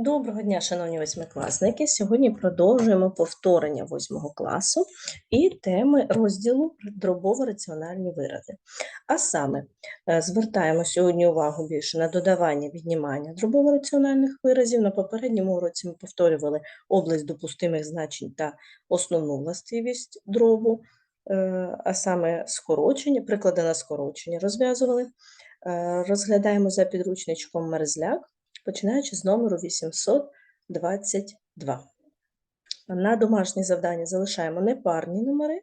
Доброго дня, шановні восьмикласники. Сьогодні продовжуємо повторення восьмого класу і теми розділу дробово-раціональні вирази. А саме е, звертаємо сьогодні увагу більше на додавання віднімання дробово-раціональних виразів. На попередньому уроці ми повторювали область допустимих значень та основну властивість дробу, е, а саме скорочення, приклади на скорочення розв'язували. Е, Розглядаємо за підручничком мерзляк починаючи з номеру 822. На домашнє завдання залишаємо не парні номери,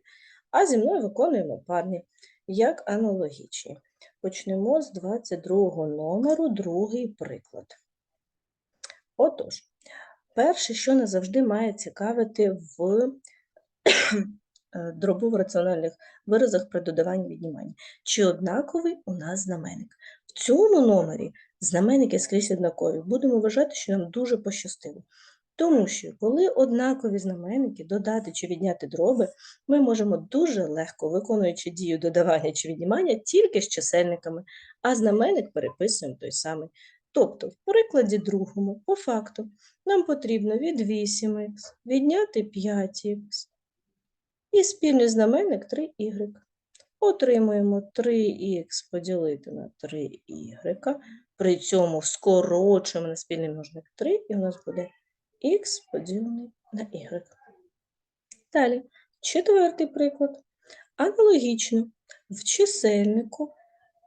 а зі мною виконуємо парні, як аналогічні. Почнемо з 22 номеру, другий приклад. Отож, перше, що нас завжди має цікавити в е, дробово-раціональних виразах при додаванні віднімання. Чи однаковий у нас знаменник? В цьому номері знаменники скрізь однакові. Будемо вважати, що нам дуже пощастило. Тому що, коли однакові знаменники додати чи відняти дроби, ми можемо дуже легко, виконуючи дію додавання чи віднімання, тільки з чисельниками, а знаменник переписуємо той самий. Тобто, в прикладі другому, по факту, нам потрібно від 8х відняти 5х і спільний знаменник 3y. Отримуємо 3х поділити на 3y, при цьому скорочуємо на спільний множник 3, і у нас буде х поділений на y. Далі, четвертий приклад. Аналогічно, в чисельнику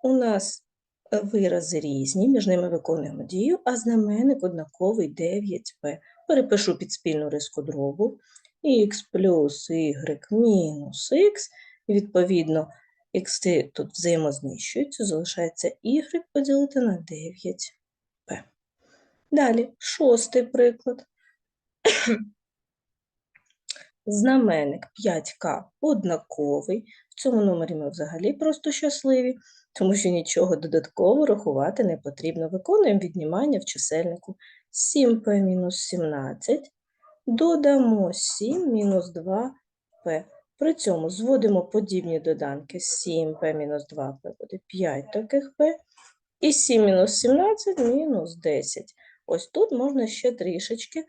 у нас е, вирази різні, між ними виконуємо дію, а знаменник однаковий 9p. Перепишу під спільну риску дробу х плюс y мінус х, відповідно х тут взаємознищуються, залишається y поділити на 9p. Далі, шостий приклад. Знаменник 5К однаковий. В цьому номері ми взагалі просто щасливі, тому що нічого додатково рахувати не потрібно. Виконуємо віднімання в чисельнику 7p мінус 17, додамо 7 мінус 2p. При цьому зводимо подібні доданки 7p мінус 2p буде 5 таких p, і 7 мінус 17 мінус 10. Ось тут можна ще трішечки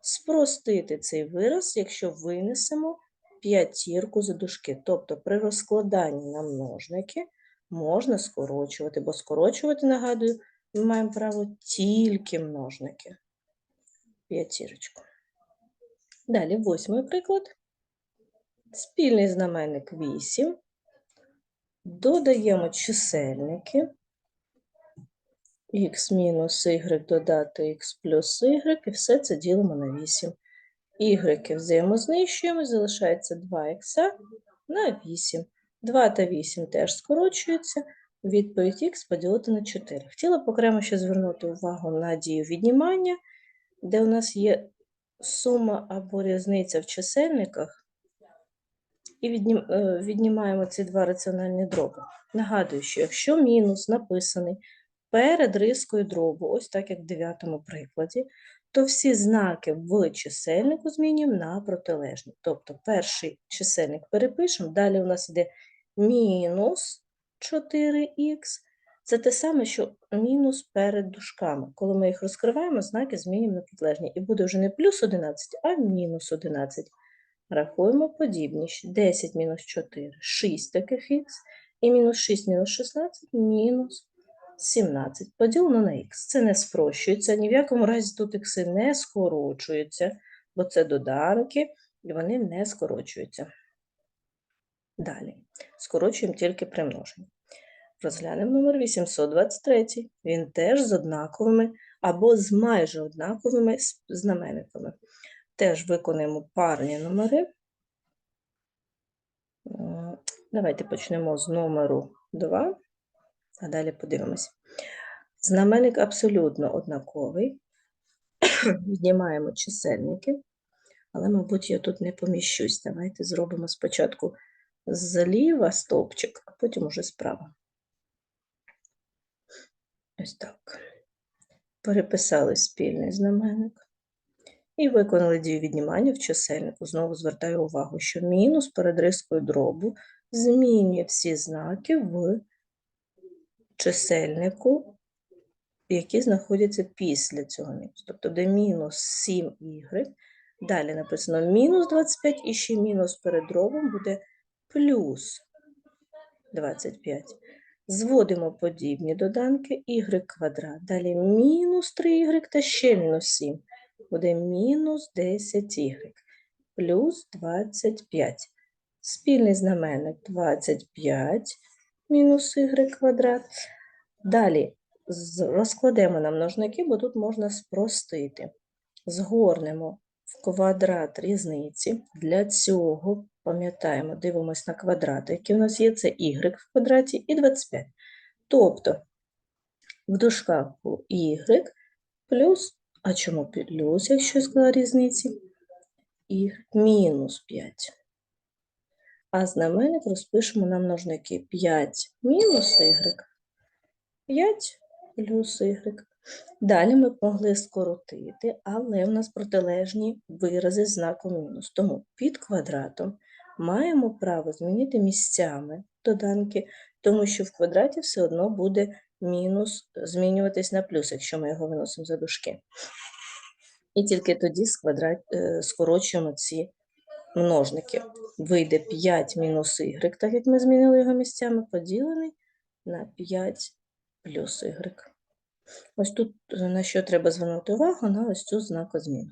спростити цей вираз, якщо винесемо п'ятірку за дужки. Тобто при розкладанні на множники можна скорочувати, бо скорочувати, нагадую, ми маємо право тільки множники. П'ятірочку. Далі восьмий приклад. Спільний знаменник 8. Додаємо чисельники х мінус y додати х плюс y, і все це ділимо на 8. Y взаємознищуємо, залишається 2х на 8. 2 та 8 теж скорочуються. Відповідь х поділити на 4. Хотіла б окремо ще звернути увагу на дію віднімання, де у нас є сума або різниця в чисельниках і е, віднімаємо ці два раціональні дроби. Нагадую, що якщо мінус написаний перед рискою дробу, ось так як в дев'ятому прикладі, то всі знаки в чисельнику змінюємо на протилежні. Тобто перший чисельник перепишемо, далі у нас йде мінус 4х. Це те саме, що мінус перед дужками. Коли ми їх розкриваємо, знаки змінюємо на протилежні. І буде вже не плюс 11, а мінус 11. Рахуємо подібність. 10 мінус 4 – 6 таких х, і мінус 6 мінус 16 – мінус 17. Поділено на х. Це не спрощується, ні в якому разі тут х не скорочуються, бо це доданки, і вони не скорочуються. Далі. Скорочуємо тільки при множенні. Розглянемо номер 823. Він теж з однаковими або з майже однаковими знаменниками. Теж виконуємо парні номери. Е, давайте почнемо з номеру 2, а далі подивимось. Знаменник абсолютно однаковий. Віднімаємо чисельники, але, мабуть, я тут не поміщусь. Давайте зробимо спочатку зліва стовпчик, а потім уже справа. Ось так. Переписали спільний знаменник. І виконали дію віднімання в чисельнику. Знову звертаю увагу, що мінус перед рискою дробу змінює всі знаки в чисельнику які знаходяться після цього мінусу. Тобто буде мінус 7y, далі написано мінус 25, і ще мінус перед дробом буде плюс 25. Зводимо подібні доданки y квадрат. Далі мінус 3y та ще мінус 7. Буде мінус 10y плюс 25. Спільний знаменник 25 мінус y квадрат. Далі розкладемо на множники, бо тут можна спростити. Згорнемо в квадрат різниці. Для цього, пам'ятаємо, дивимось на квадрати, які у нас є. Це y в квадраті і 25. Тобто в дужках у y плюс, а чому плюс, якщо я сказала різниці? y мінус 5. А знаменник розпишемо на множники 5 мінус y, 5 плюс y. Далі ми могли скоротити, але в нас протилежні вирази з знаком мінус. Тому під квадратом маємо право змінити місцями доданки, тому що в квадраті все одно буде мінус змінюватись на плюс, якщо ми його виносимо за дужки. І тільки тоді з квадрат, е, скорочуємо ці множники. Вийде 5 мінус y, так як ми змінили його місцями, поділений на 5 плюс y. Ось тут на що треба звернути увагу на ось цю знакозміну.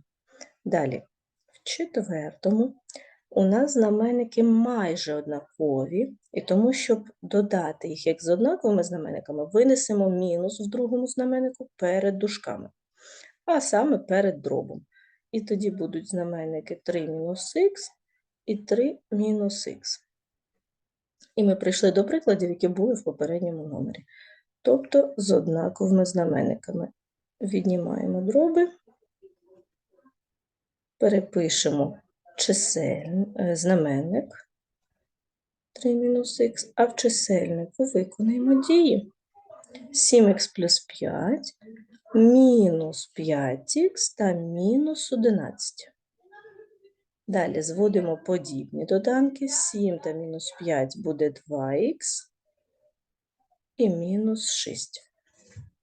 Далі, в четвертому у нас знаменники майже однакові, і тому, щоб додати їх як з однаковими знаменниками, винесемо мінус в другому знаменнику перед дужками, а саме перед дробом. І тоді будуть знаменники 3 мінус х і 3 мінус х. І ми прийшли до прикладів, які були в попередньому номері. Тобто з однаковими знаменниками. Віднімаємо дроби, перепишемо чисель... е, знаменник 3 мінус х, а в чисельнику виконаємо дії. 7х плюс 5 мінус 5х та мінус 11. Далі зводимо подібні доданки. 7 та мінус 5 буде 2х і мінус 6.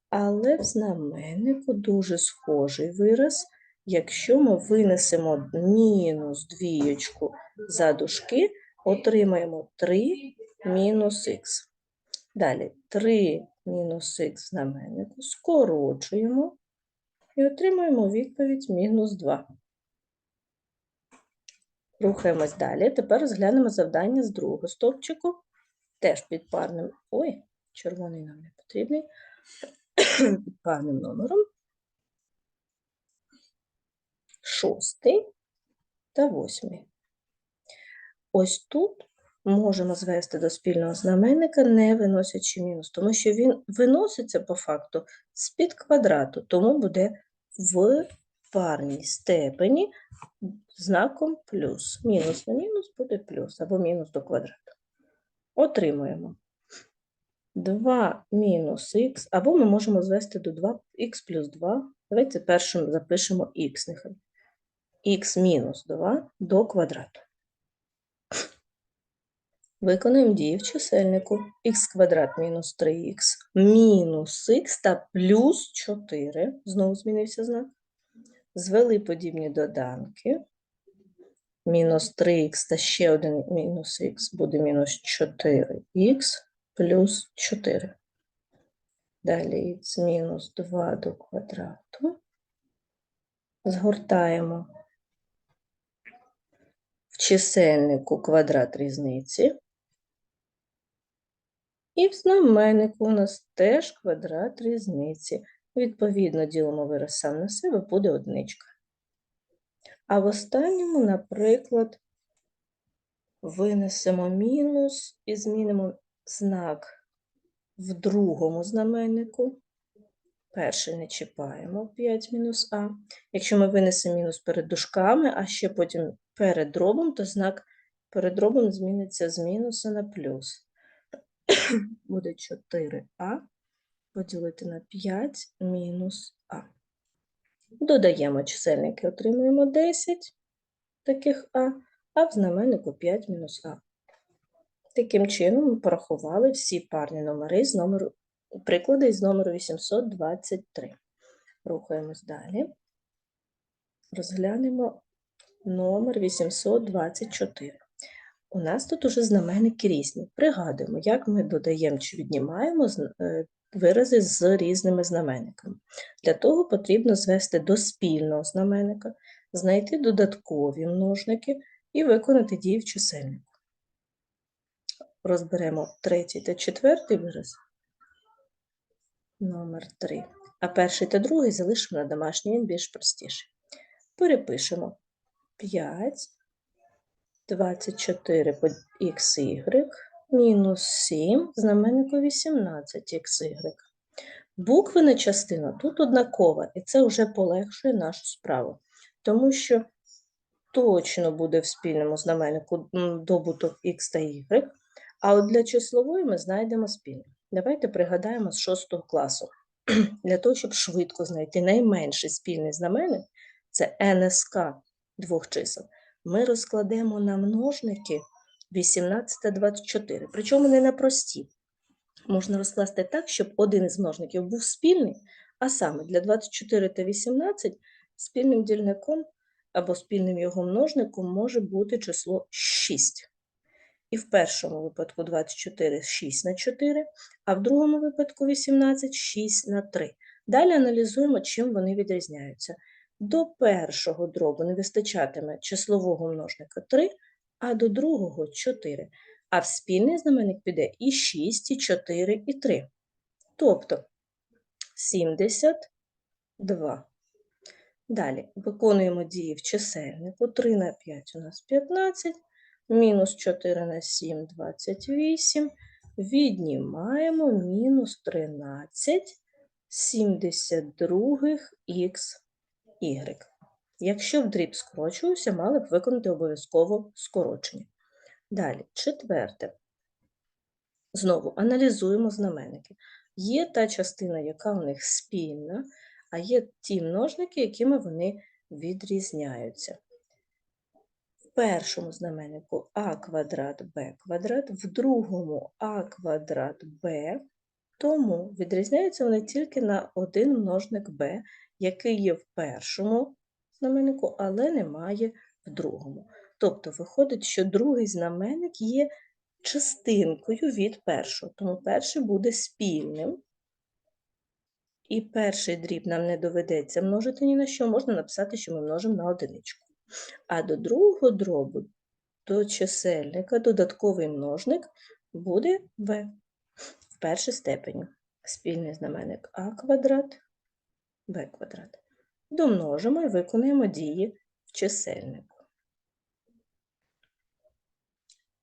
Але в знаменнику дуже схожий вираз, якщо ми винесемо мінус двієчку за дужки, отримаємо 3 мінус х. Далі 3 мінус х знаменнику скорочуємо і отримаємо відповідь мінус 2. Рухаємось далі. Тепер розглянемо завдання з другого стовпчику, теж під парним. Ой, червоний нам не потрібний. Під парним номером. Шостий та восьмий. Ось тут можемо звести до спільного знаменника, не виносячи мінус, тому що він виноситься по факту з-під квадрату, тому буде в парній степені знаком плюс. Мінус на мінус буде плюс або мінус до квадрату. Отримуємо 2 мінус х, або ми можемо звести до 2х плюс 2. Давайте першим запишемо х нехай. Х мінус 2 до квадрату. Виконуємо дії в чисельнику. х квадрат мінус 3х мінус х та плюс 4. Знову змінився знак. Звели подібні доданки. Мінус 3х та ще один мінус х буде мінус 4х плюс 4. Далі х мінус 2 до квадрату. Згортаємо чисельнику квадрат різниці. І в знаменнику у нас теж квадрат різниці. Відповідно, ділимо вираз сам на себе, буде одничка. А в останньому, наприклад, винесемо мінус і змінимо знак в другому знаменнику. Перший не чіпаємо 5 мінус а. Якщо ми винесемо мінус перед дужками, а ще потім перед дробом, то знак перед дробом зміниться з мінуса на плюс. Буде 4а поділити на 5 мінус а. Додаємо чисельники, отримуємо 10 таких а, а в знаменнику 5 мінус а. Таким чином ми порахували всі парні номери з номеру приклади із номеру 823. Рухаємось далі. Розглянемо номер 824. У нас тут уже знаменники різні. Пригадуємо, як ми додаємо чи віднімаємо е, вирази з різними знаменниками. Для того потрібно звести до спільного знаменника, знайти додаткові множники і виконати дії в чисельнику. Розберемо третій та четвертий вираз. Номер 3. А перший та другий залишимо на домашній, він більш простіший. Перепишемо 5 24 по xy мінус 7 знаменнику 18xy. Буквена частина тут однакова, і це вже полегшує нашу справу, тому що точно буде в спільному знаменнику добуток x та y, а от для числової ми знайдемо спільне. Давайте пригадаємо з 6 класу. Для того, щоб швидко знайти найменший спільний знаменник, це НСК двох чисел, ми розкладемо на множники 18 та 24, причому не на прості. Можна розкласти так, щоб один із множників був спільний, а саме для 24 та 18 спільним дільником або спільним його множником може бути число 6. І в першому випадку 24 – 6 на 4, а в другому випадку 18 – 6 на 3. Далі аналізуємо, чим вони відрізняються. До першого дробу не вистачатиме числового множника 3, а до другого 4. А в спільний знаменник піде і 6, і 4, і 3. Тобто 72. Далі виконуємо дії в чисельнику. 3 на 5 у нас 15, мінус 4 на 7 – 28. Віднімаємо мінус 13 72 х y. Якщо дріб скорочувався, мали б виконати обов'язково скорочення. Далі, четверте. Знову аналізуємо знаменники. Є та частина, яка у них спільна, а є ті множники, якими вони відрізняються. В першому знаменнику а квадрат b квадрат, в другому а квадрат b, тому відрізняються вони тільки на один множник b, який є в першому знаменнику, але немає в другому. Тобто виходить, що другий знаменник є частинкою від першого, тому перший буде спільним. І перший дріб нам не доведеться множити ні на що, можна написати, що ми множимо на одиничку. А до другого дробу, до чисельника, додатковий множник буде b в першій степені. Спільний знаменник а квадрат, b квадрат. Домножимо і виконуємо дії в чисельнику.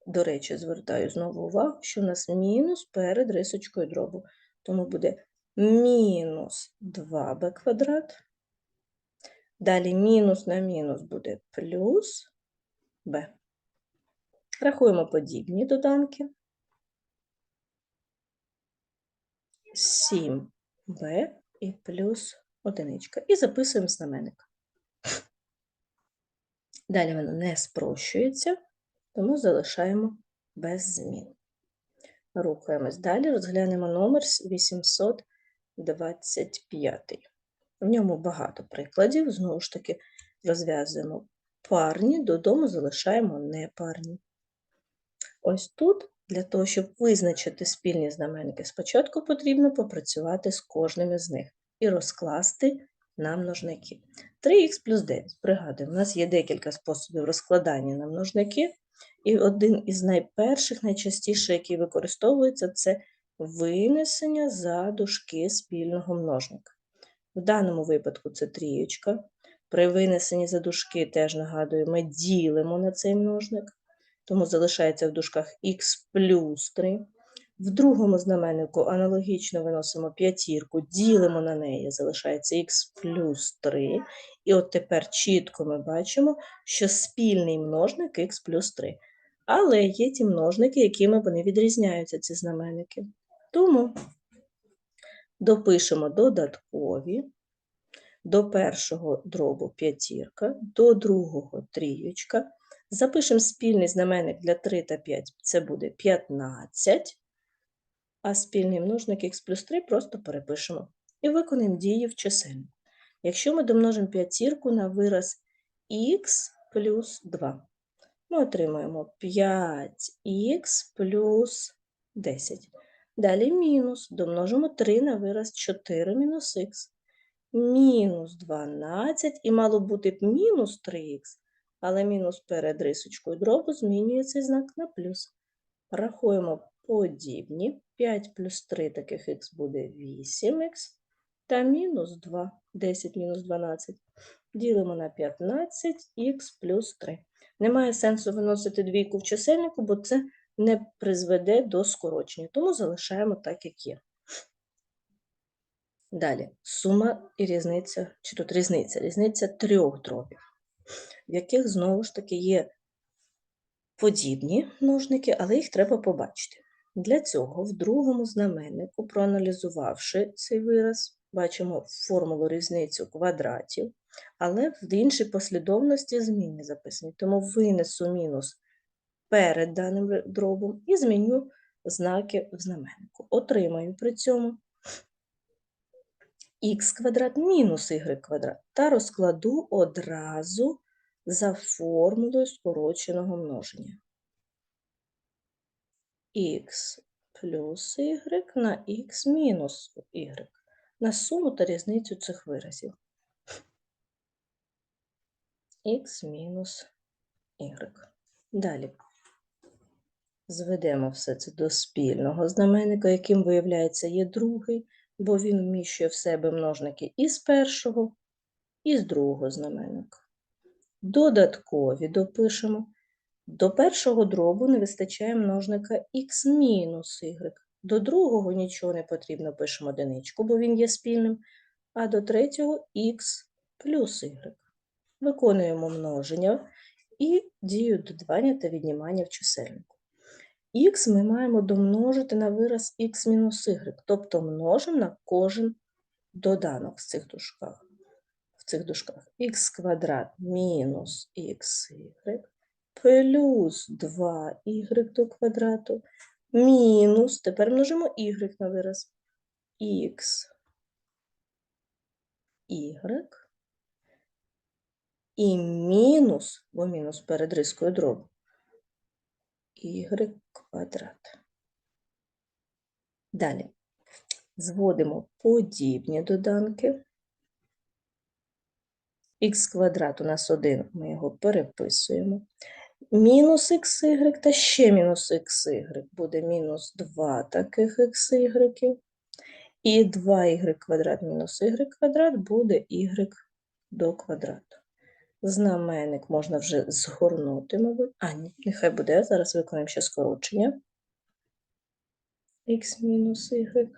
До речі, звертаю знову увагу, що у нас мінус перед рисочкою дробу. Тому буде мінус 2b квадрат. Далі мінус на мінус буде плюс b. Рахуємо подібні доданки. 7b і плюс одиничка. І записуємо знаменник. Далі воно не спрощується, тому залишаємо без змін. Рухаємось далі, розглянемо номер 825. В ньому багато прикладів, знову ж таки, розв'язуємо парні, додому залишаємо непарні. Ось тут, для того, щоб визначити спільні знаменники, спочатку потрібно попрацювати з кожним із них і розкласти на множники. 3х плюс 9. Пригадуємо, у нас є декілька способів розкладання на множники, і один із найперших, найчастіше, який використовується, це винесення за дужки спільного множника. В даному випадку це трієчка. При винесенні за дужки, теж ми ділимо на цей множник, тому залишається в дужках х плюс 3. В другому знаменнику аналогічно виносимо п'ятірку, ділимо на неї, залишається х плюс 3. І от тепер чітко ми бачимо, що спільний множник х плюс 3. Але є ті множники, якими вони відрізняються, ці знаменники. Тому допишемо додаткові. До першого дробу п'ятірка, до другого трієчка. Запишемо спільний знаменник для 3 та 5, це буде 15. А спільний множник х плюс 3 просто перепишемо. І виконаємо дії в чисельнику. Якщо ми домножимо п'ятірку на вираз х плюс 2, ми отримаємо 5х плюс 10. Далі мінус. Домножимо 3 на вираз 4 мінус х. Мінус 12 і мало бути б мінус 3х, але мінус перед рисочкою дробу змінює цей знак на плюс. Рахуємо подібні. 5 плюс 3 таких х буде 8х та мінус 2, 10 мінус 12. Ділимо на 15, х плюс 3. Немає сенсу виносити двійку в чисельнику, бо це не призведе до скорочення, тому залишаємо так, як є. Далі, сума і різниця, чи тут різниця? Різниця трьох дробів, в яких знову ж таки є подібні множники, але їх треба побачити. Для цього в другому знаменнику, проаналізувавши цей вираз, бачимо формулу різницю квадратів, але в іншій послідовності зміни записані. Тому винесу мінус перед даним дробом і зміню знаки в знаменнику. Отримаю при цьому х квадрат мінус y квадрат та розкладу одразу за формулою скороченого множення. Х плюс y на х мінус y на суму та різницю цих виразів. х мінус y. Далі зведемо все це до спільного знаменника, яким виявляється є другий, бо він вміщує в себе множники і з першого, і з другого знаменника. Додаткові допишемо. До першого дробу не вистачає множника х мінус y. До другого нічого не потрібно, пишемо одиничку, бо він є спільним, а до третього х плюс y. Виконуємо множення і дію додавання та віднімання в чисельнику. Х ми маємо домножити на вираз х мінус y, тобто множимо на кожен доданок в цих дужках. В цих дужках х квадрат мінус xy плюс 2y до квадрату мінус, тепер множимо y на вираз х y і мінус, бо мінус перед рискою дробу, y квадрат. Далі зводимо подібні доданки. х квадрат у нас 1, ми його переписуємо. Мінус xy та ще мінус xy буде мінус 2 таких xy. І 2y квадрат мінус y квадрат буде y до квадрату. Знаменник можна вже згорнути, мабуть. А, ні, нехай буде. Зараз виконаємо ще скорочення. х мінус y.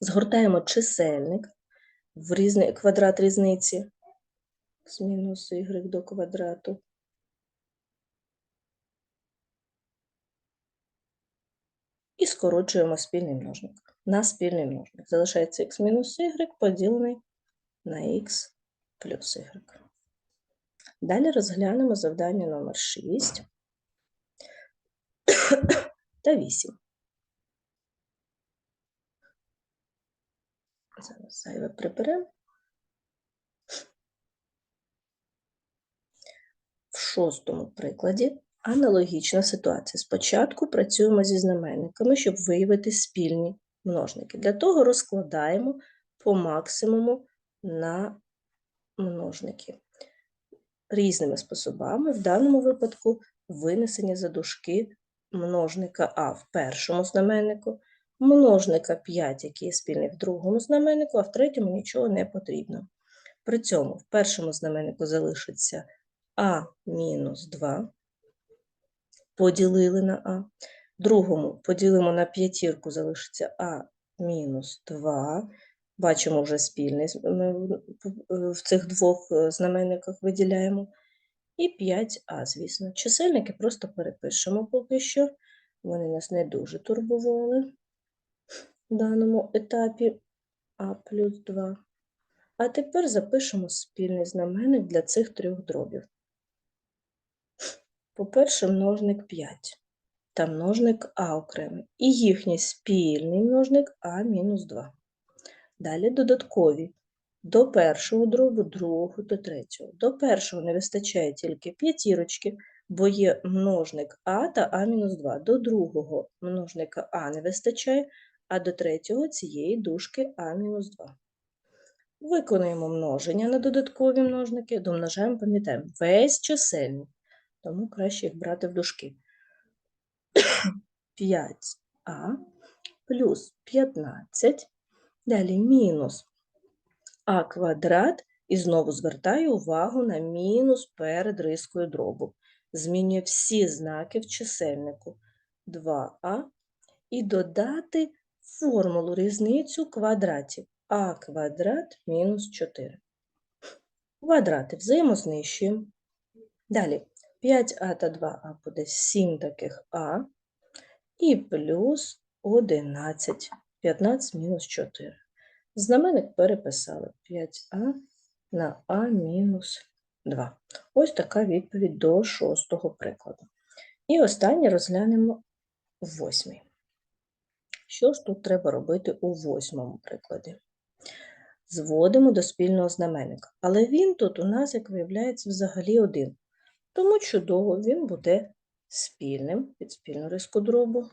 Згортаємо чисельник в різний квадрат різниці з мінус y до квадрату. І скорочуємо спільний множник на спільний множник. Залишається х мінус y поділений на х плюс y. Далі розглянемо завдання номер 6 та 8. Зараз зайве приберемо. В шостому прикладі аналогічна ситуація. Спочатку працюємо зі знаменниками, щоб виявити спільні множники. Для того розкладаємо по максимуму на множники. Різними способами, в даному випадку винесення за дужки множника А в першому знаменнику, множника 5, який є спільний в другому знаменнику, а в третьому нічого не потрібно. При цьому в першому знаменнику залишиться А мінус 2, поділили на А. Другому поділимо на п'ятірку, залишиться А мінус 2. Бачимо вже спільний в цих двох е, знаменниках виділяємо. І 5а, звісно. Чисельники просто перепишемо поки що. Вони нас не дуже турбували в даному етапі а плюс 2. А тепер запишемо спільний знаменник для цих трьох дробів. По-перше, множник 5. та множник А окремий. І їхній спільний множник А мінус 2. Далі додаткові. До першого дробу, другого до третього. До першого не вистачає тільки п'ятірочки, бо є множник А та А-2. До другого множника А не вистачає, а до третього цієї дужки А-2. Виконуємо множення на додаткові множники, домножаємо, пам'ятаємо, весь чисельник, тому краще їх брати в дужки. 5а плюс 15, далі мінус а квадрат, і знову звертаю увагу на мінус перед рискою дробу. Змінюю всі знаки в чисельнику 2а і додати формулу різницю квадратів а квадрат мінус 4. Квадрати взаємознищуємо. Далі 5а та 2а буде 7 таких а і плюс 11. 15 мінус 4. Знаменник переписали 5а на а мінус 2. Ось така відповідь до шостого прикладу. І останнє розглянемо восьмий. Що ж тут треба робити у восьмому прикладі? Зводимо до спільного знаменника. Але він тут у нас, як виявляється, взагалі один. Тому чудово він буде спільним під спільну риску дробу.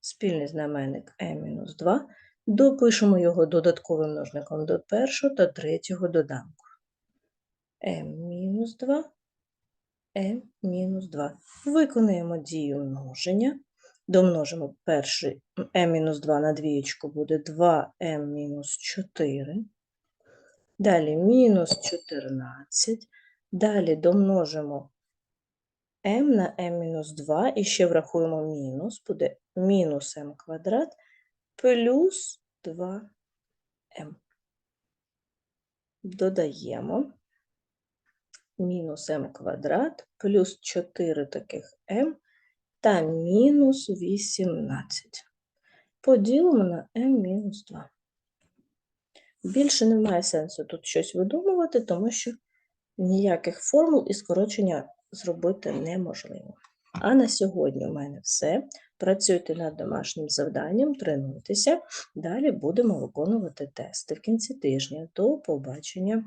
Спільний знаменник m-2. Допишемо його додатковим множником до першого та третього доданку. m-2, m-2. Виконуємо дію множення. Домножимо перший m-2 на двієчку буде 2m-4. Далі мінус 14. Далі домножимо m на m-2 і ще врахуємо мінус, буде мінус m квадрат плюс 2m. Додаємо мінус m квадрат плюс 4 таких m та мінус 18. Поділимо на m-2. Більше немає сенсу тут щось видумувати, тому що ніяких формул і скорочення зробити неможливо. А на сьогодні у мене все. Працюйте над домашнім завданням, тренуйтеся. Далі будемо виконувати тести в кінці тижня. До побачення!